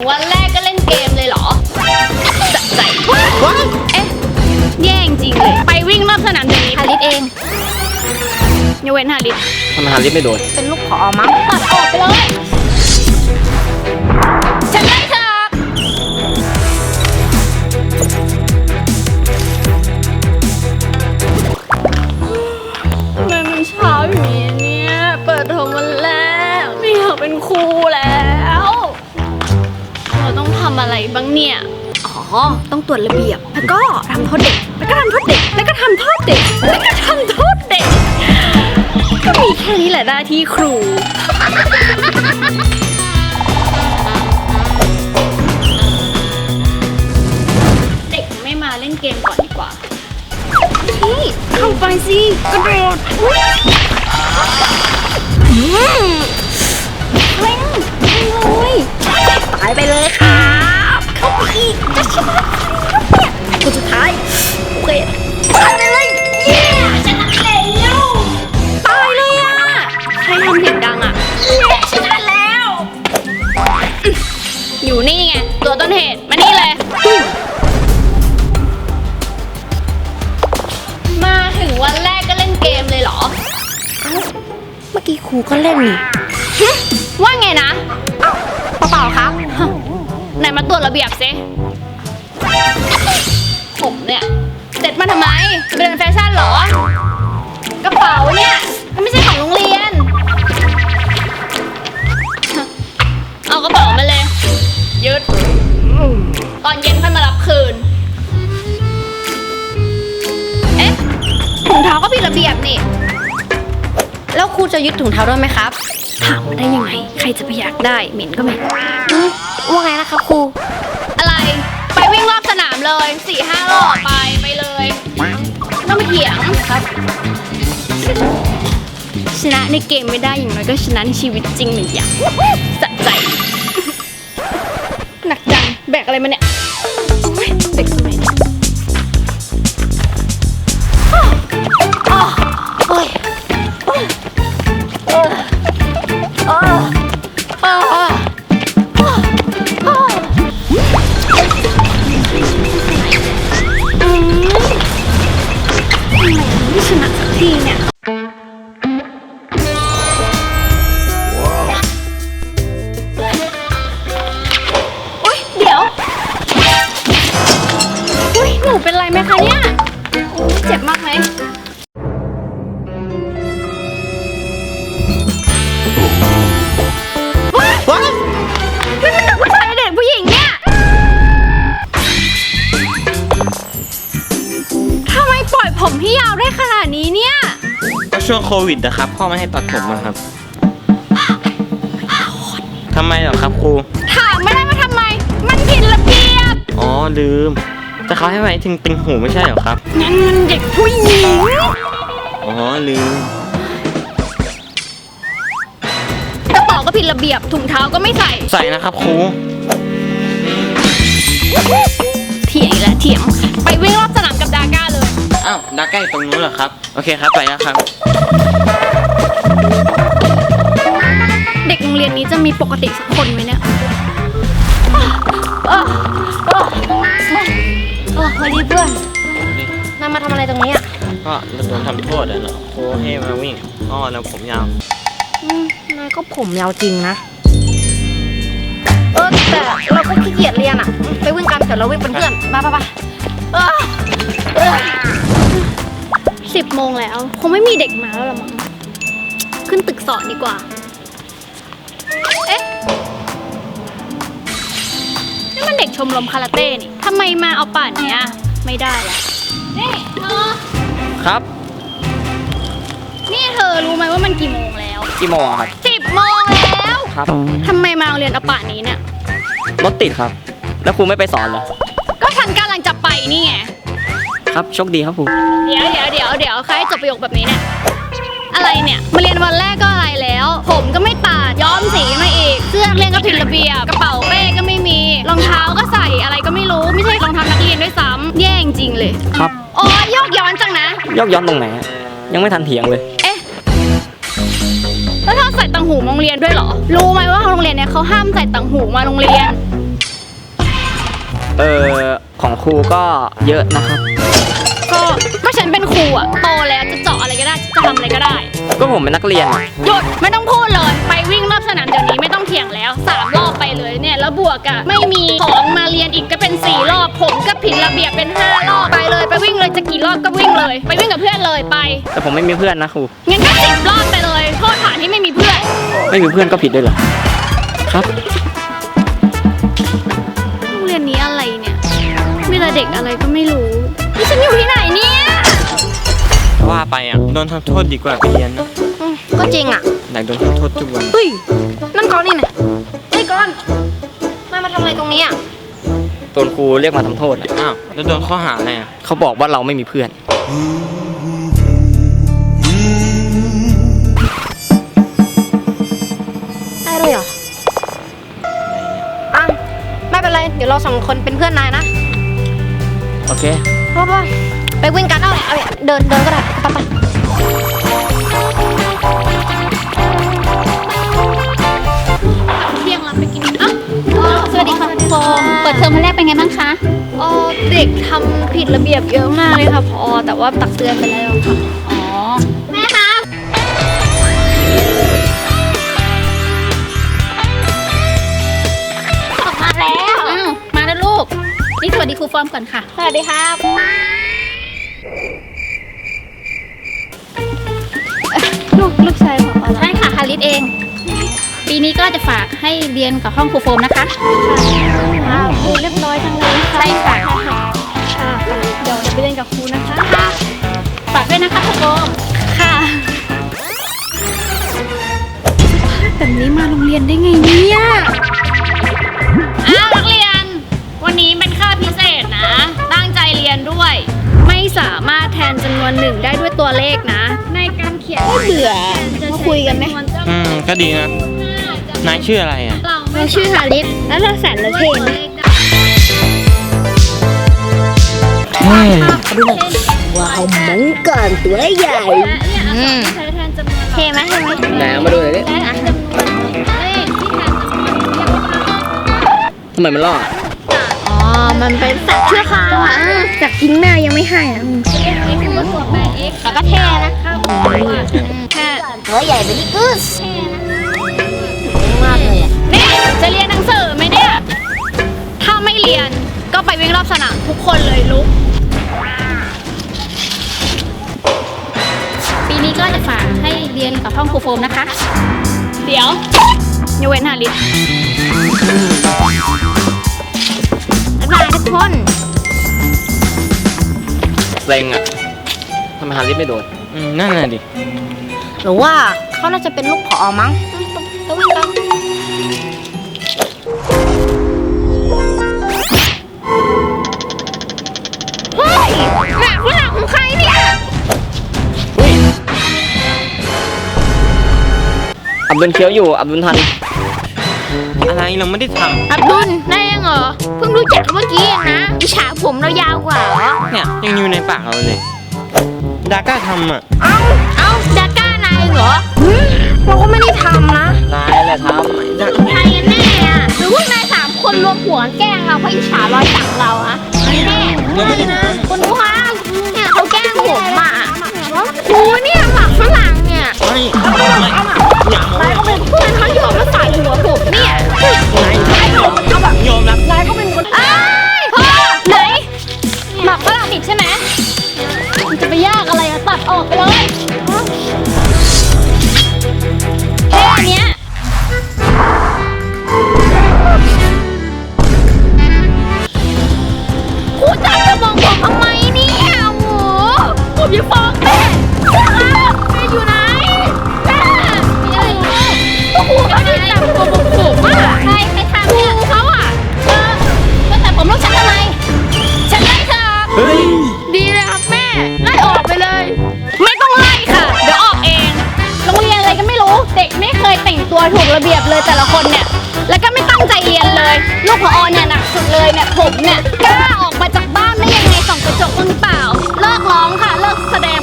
วันแรกก็เล่นเกมเลยเหรอสะใจเอ๊ะ แย่จริงเลย ไปวิ่งรอบสนามเดี๋ยวนี้ฮาริสเองยกเว้นฮาริสทำไมหาลิฟต์ไม่โดน เป็นลูกขอมั้งตัดออกไปเลย เราต้องทำอะไรบ้างเนี่ย อ๋อ ต้องตรวจระเบียบ แล้วก็ทำโทษเด็ก แล้วก็ทำโทษเด็ก แล้วก็ทำโทษเด็ก แล้วก็ทำโทษเด็ก ก็มีแค่นี้แหละหน้าที่ครู เด็กไม่มาเล่นเกมก่อนดีกว่า นี่เข้าไปสิ กระโดดอุ๊ยอืม อเคตายไปเลยเย้ชนะแล้วตายเลยอะใครทำเสียงดังอะเย้ชนะแล้วอยู่นี่ไงตัวต้นเหตุมานี่เลย มาถึงวันแรกก็เล่นเกมเลยเหรอ เมื่อกี้ครูก็เล่นนี่หึว่าไงนะเปล่าๆครับฮะไหนมาตรวจระเบียบสิผมเนี่ยเสร็จ มาทำไมจะไปเดินแฟชั่นเหรอ กระเป๋าเนี่ยมันไม่ใช่ของโรงเรียน เอากระเป๋ามาเลย ยึด ตอนเย็นค่อยมารับคืน เอ๊ะถุงเท้าก็ผิดระเบียบนี่ แล้วครูจะยึดถุงเท้าด้วยไหมครับ ถามมาได้ยังไง ใครจะไปอยากได้ เหม็นก็เหม็นอืมว่าไงนะครับครู เลยสี่ห้ารอบไปไปเลยไม่ต้องมาเถียงครับ ชนะในเกมไม่ได้อย่างน้อยก็ชนะในชีวิตจริงหนึ่งอย่างสะใจ หนักจังแบกอะไรมาเนี่ย ไรไหมคะเนี่ยโอ๊ยเจ็บมากไหมว้าว้ายนี่มันเด็กผู้ชายหรือเด็กผู้หญิงเนี่ยทำไมปล่อยผมให้ยาวได้ขนาดนี้เนี่ย ก็ช่วงโควิดนะครับ พ่อไม่ให้ตัดผมนะครับทำไมเหรอครับครู ถามไม่ได้ว่าทำไม มันผิดระเบียบ อ๋อลืม แต่เขาให้ไว้ถึงติงหูไม่ใช่เหรอครับงั้นมันเด็กผู้หญิงอ๋อลืมกระเป๋าก็ผิดระเบียบถุงเท้าก็ไม่ใส่ใส่นะครับครูเถียงอีกแล้วเถียง ไปวิ่งรอบสนามกับดาก้าเลย อ้าวดาใกล้ตรงนู้นเหรอครับ โอเคครับไปแล้วครับ เด็กโรงเรียนนี้จะมีปกติสักคนไหมเนี่ย อ้าววันนี้เพื่อนนายมาทำอะไรตรงนี้อะก็เราโดนทำโทษอะเนาะครูให้มาวิ่งอ๋อแล้วผมยาว อืมนายก็ผมยาวจริงนะ เออแต่เราก็ขี้เกียจเรียนอะ ไปวิ่งกันเดี๋ยวเราวิ่งเป็นเพื่อนมาปะปะสิบโมงแล้ว คงไม่มีเด็กมาแล้วละมั้งขึ้นตึกสอนดีกว่า เอ๊ะ ชมรมคาราเต้นี่ทำไมมาเอาป่านเนี้ยไม่ได้ละนี่เธอครับนี่เธอรู้ไหมว่ามันกี่โมงแล้วกี่โมงครับสิบโมงแล้วครับทำไมมาโรงเรียนเอาป่านนี้เนี่ยรถติดครับ แล้วครูไม่ไปสอนเหรอก็ฉันกำลังจะไปนี่ไงครับโชคดีครับครูเดี๋ยวเดี๋ยวเดี๋ยวเดี๋ยวใครให้จบประโยคแบบนี้เนี่ยอะไรเนี่ยมาเรียนวันแรกก็อะไรแล้ว ผมก็ไม่ตัดย้อมสีมาอีกเสื้อนักเรียนก็ผิดระเบียบกระเป๋า ด้วยซ้ำแย่จริงๆเลย ครับโอ้ยยอกย้อนจังนะยกย้อนตรงไหนอะยังไม่ทันเถียงเลย เอ๊ะ แล้วเธอใส่ตังหูมาโรงเรียนด้วยเหรอ รู้ไหมว่าโรงเรียนเนี่ยเขาห้ามใส่ตังหูมาโรงเรียน เออของครูก็เยอะนะครับ ก็ก็ฉันเป็นครูอะโตแล้วจะเจาะอะไรก็ได้จะทำอะไรก็ได้ ก็ผมเป็นนักเรียนอะหยุดไม่ต้องพูดเลย ไปวิ่งรอบสนามเดี๋ยวนี้ไม่ต้อง เถียงแล้วสามรอบไปเลยเนี่ยแล้วบวกอะไม่มีของมาเรียนอีกก็เป็นสี่รอบ ผมก็ผิดระเบียบเป็นห้ารอบไปเลย ไปวิ่งเลยจะกี่รอบก็วิ่งเลย ไปวิ่งกับเพื่อนเลยไปแต่ผมไม่มีเพื่อนนะครูงั้นก็สิบรอบไปเลย โทษฐานที่ไม่มีเพื่อน ไม่มีเพื่อนก็ผิดด้วยเหรอครับโรงเรียนนี้อะไรเนี่ยมีแต่เด็กอะไรก็ไม่รู้นี่ฉันอยู่ที่ไหนเนี่ย ว่าไปอะโดนทำโทษดีกว่าไปเรียนนะอืม ก็จริงอะอยากโดนทำโทษทุกวันเฮ้ยนั่นก้อนนี่นะเฮ้ยก้อนนายมาทำอะไรตรงนี้อะโดนครูเรียกมาทำโทษอะอ้าวแล้วโดนข้อหาอะไรอะเขาบอกว่าเราไม่มีเพื่อน ได้เลยเหรออะไม่เป็นไร เดี๋ยวเราสองคนเป็นเพื่อนนายนะโอเคพ่อพ่อไปวิ่งกันเอาเอาเดินเดินก็ได้ไปไป นแรกเป็นไงบ้างคะเออเด็กทำผิดระเบียบเยอะมากเลยค่ะพอแต่ว่าตักเตือนไปแล้วค่ะ อ๋อ แม่คะออกมาแล้วอ้าวมาแล้วลูก นี่สวัสดีครูฟอร์มก่อนค่ะ สวัสดีครับลูกลูกชายของเราใช่ค่ะฮาริสเอง ปีนี้ก็จะฝากให้เรียนกับห้องครูโฟมนะคะว้าวเรียบร้อยจังเลยค่ะใช่ค่ะค่ะค่ะเดี๋ยวจะไปเรียนกับครูนะคะฝากด้วยนะคะครูโฟมค่ะแบบนี้มาโรงเรียนได้ไงเนี่ยอ้าวนักเรียน วันนี้เป็นค่าพิเศษนะ ตั้งใจเรียนด้วย ไม่สามารถแทนจำนวนหนึ่งได้ด้วยตัวเลขนะ ในการเขียนเบื่อมาคุยกันไหม อืม ก็ดีนะ นายชื่ออะไรอะ เราชื่อฮาริสแล้วเราแสนละเทนว้าวมังกรตัวใหญ่อืมเทไหมเทไหมไหนเอามาดูหน่อยดิและจำนวนเลขที่แทนจำนวนเรียกว่าทำไมมันรอดอ๋อ มันเป็นสัตว์ชั่วคราวอะจากทิ้งแม่ยังไม่ให้อะเรียก x มาตัวแปร x แต่ก็เท่นะแค่ตัวใหญ่เป็นกุส จะเรียนหนังสือไหมเนี่ย ถ้าไม่เรียนก็ไปวิ่งรอบสนามทุกคนเลยลุก ปีนี้ก็จะฝากให้เรียนกับห้องครูโฟมนะคะ เดี๋ยวอยกเว้นฮาริสบ๊ายบายทุกคนเซ็งอะทำไมฮาริสไม่โดนอืมนั่นน่ะดิ หรือว่าเขาน่าจะเป็นลูกผอมั้ง ต้องวิ่งกัน เนี่ย อับดุลเคี้ยวอยู่ อับดุลทัน อะไรเราไม่ได้ทอับดุลได้ยังเหรอ เพิ่งรู้จักเมื่อกี้เองนะอิจฉาผมเรายาวกว่าเหรอำเนี่ยยังอยู่ในปากเราเลยดาก้าทำอะเอ้าเอ้าดาก้านายเหรอเราก็ไม่ได้ทำนะนายแหละทใครกันแน่อะหรือพวกนายสามคนรวมหัวแกล้งเราเพราะอิจฉารอยสักเราอะไม่แน่ไม่นะคุณครูคะ ค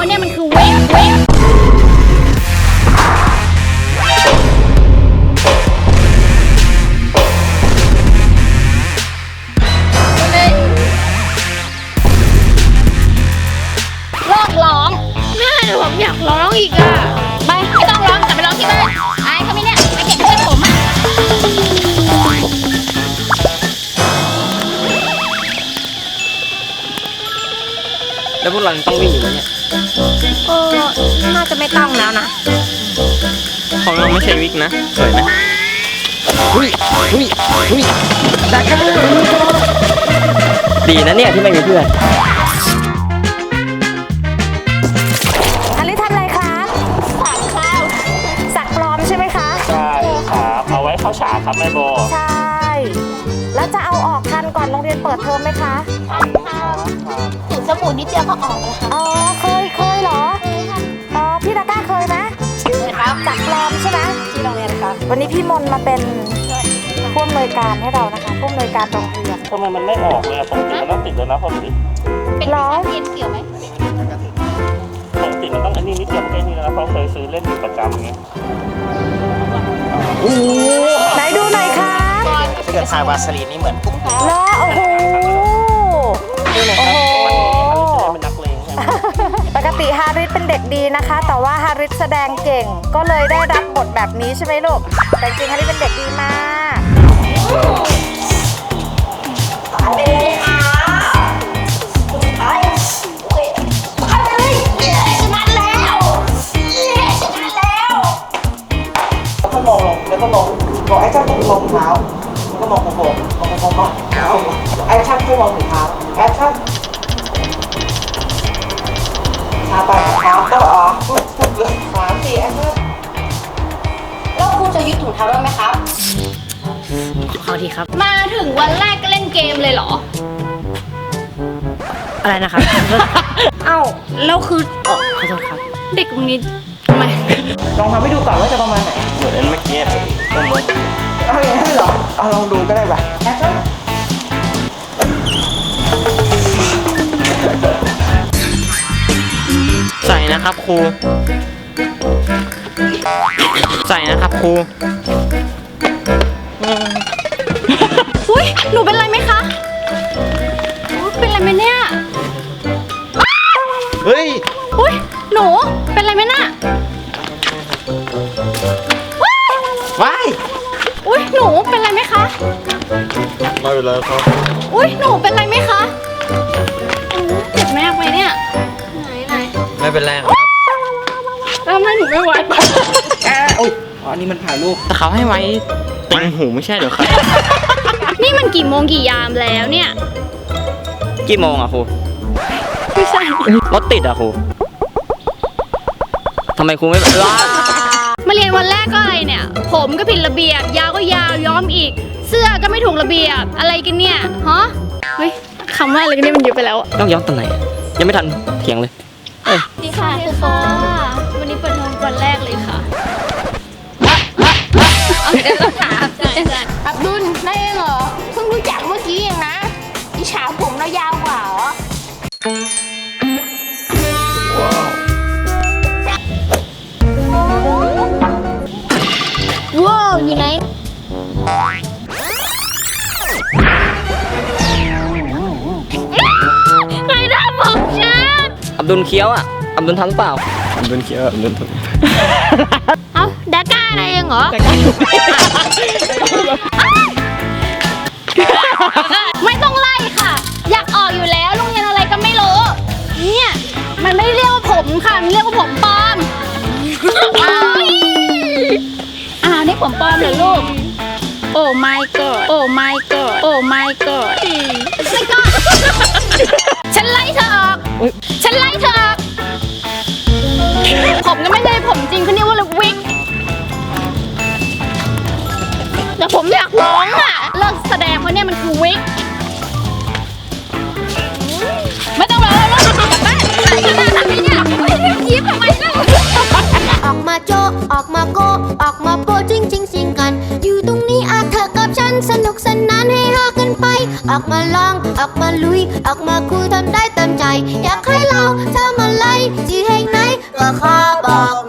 ราะเนี่ยมันคือเวฟเวฟเลิร้อง แม่หนูผมอยากร้องอีกอะ ไปไม่ต้องร้องกลับไปร้องที่บ้านอาเขาไหเนี่ยไปเก็บเพื่อนผมอะ แล้วพวกเรายังต้องวิ่งอยู่ไหมเนี่ย เออน่าจะไม่ต้องแล้วนะ ของเราไม่ใช่วิกนะ สวยไหมหุ้ยหุ้ยหุ้ยดาก้าดีนะเนี่ยที่ไม่มีเพื่อนอันนี้ทำอะไรคะ สักข้าว สักปลอมใช่ไหมคะ ใช่ครับเอาไว้เข้าฉากครับแม่โบใช่ แล้วจะเอาออกทันก่อนโรงเรียนเปิดเทอมไหมคะสูตร สมุนนิดเดียวก็ออกแล้วค่ะอ๋อเคยเคยเหรออ๋อพี่ดาก้าเคยไหมครับสักปลอมใช่ไหมที่โรงเรียนครับวันนี้พี่มนต์มาเป็นผู้อำนวยการให้เรานะคะผู้อำนวยการโรงเรียนทำไมมันไม่ออกเลยอะปกติมันต้องติดแล้วนะพอดีเป็นเหรอวิชาเรียนเกี่ยวไหมปกติมันต้องอันนี้นิดเดียวแค่นี้แล้วนะเพราะเคยซื้อเล่นอยู่ประจำไงไหนดูหน่อยครับ ถ้าเกิดทาวาสลีนนี่เหมือนปุ๊บ แล้วโอ้โห ติฮาริสเป็นเด็กดีนะคะ แต่ว่าฮาริสแสดงเก่ง ก็เลยได้รับบทแบบนี้ใช่ไหมลูก แต่จริงฮาริสเป็นเด็กดีมากถ้ามองลงแล้วก็มองบอกไอ้เจ้าต้องมองเท้าแล้วก็มองโค้งมองโค้งมองเท้าแอคชั่นให้มองถึงเท้าแอคชั่ ช้าไปเท้าต้อออกปุ๊บปุ๊บเลยสามสี่อคชั่นแล้วครูจะยึดถุงเท้าด้วยไหมครับ ขอทีครับ มาถึงวันแรกก็เล่นเกมเลยเหรอ อะไรนะครับ เอ้าแล้วคือขอโทษครับ เด็กคนนี้ทำไมลองทำให้ดูก่อนว่าจะประมาณไหนเหมือนเมื่อกี้ต้นรถเอาอย่างนี้นเหรอเอาลองดูก็ได้ป่ะ นใส่นะครับครู ใส่นะครับครู อุ้ยหนูเป็นไรไหมคะอุ๊ยเป็นไรไหมเนี่ย เฮ้ย อุ้ยหนูเป็นไรไหมน่ะว้ายอุ้ยหนูเป็นไรไหมคะ ไม่เป็นไรครับ อุ้ยหนูเป็นไรไหมคะ เป็นไรครับแล้วทำไมหนูไม่ไหวปะอ่าโอ้ยอ๋ออันนี้มันถ่ายรูปแต่เขาให้ไว้ติงหูไม่ใช่เหรอครับ นี่มันกี่โมงกี่ยามแล้วเนี่ย กี่โมงอะครูไม่ใช่รถติดอะครูทำไมครูไม่ว้ามาเรียนวันแรกก็อะไรเนี่ย ผมก็ผิดระเบียบ ยาวก็ยาวย้อมอีก เสื้อก็ไม่ถูกระเบียบ อะไรกันเนี่ยฮะเฮ้ยคำว่าอะไรกันเนี่ยมันเยอะไปแล้วอะต้องย้อนตอนไหน ยังไม่ทันเถียงเลยดี ค่ะคือค่ะวันนี้เปิดเทอมวันแรกเลยค่ะเอาเดี๋ยวต้องถามใช่ใช่อับดุลได้เองเหรอเพิ่งรู้จักเมื่อกี้เองนะอิฉาผมเรายาวกว่าเหรอว้าวอยู่ไหนใครทำผมฉันอับดุลเคี้ยวอะ อับดุลทำหรือเปล่าเดินเคี้ยวเดินถูกเอ้าดาก้าอะไรเองเหรอ ไม่ต้องไล่ค่ะ อยากออกอยู่แล้วโรงเรียนอะไรก็ไม่รู้ เนี่ย มันไม่ได้เรียกว่าผมค่ะ มันเรียกว่าผมปลอม อ้าวอ้าวนี่ผมปลอมเหรอลูก โอ้ my god โอ้ my god โอ้ my god ไม่ก็ฉันไล่เธอออก ฉันไล่เธอออก ผมก็ไม่ใช่ผมจริงเขาเรียกว่าวิกแต่ผมอยากร้องอะ เลิกแสดงเพราะเนี่ยมันคือวิกไม่ต้องร้องแล้วกลับบ้านอะไรกันนะทำไมเนี่ยยิ้มทำไมเล่าออกมาโจออกมาโก ออกมาโปจริงจริงสิงกัน อยู่ตรงนี้อาเธอกับฉันสนุกสนานให้ฮากันไป ออกมาลอง ออกมาลุย ออกมาคุยทำได้เต็มใจ อยากให้เราทำอะไรที่แห่งไหน ก็ขอบอก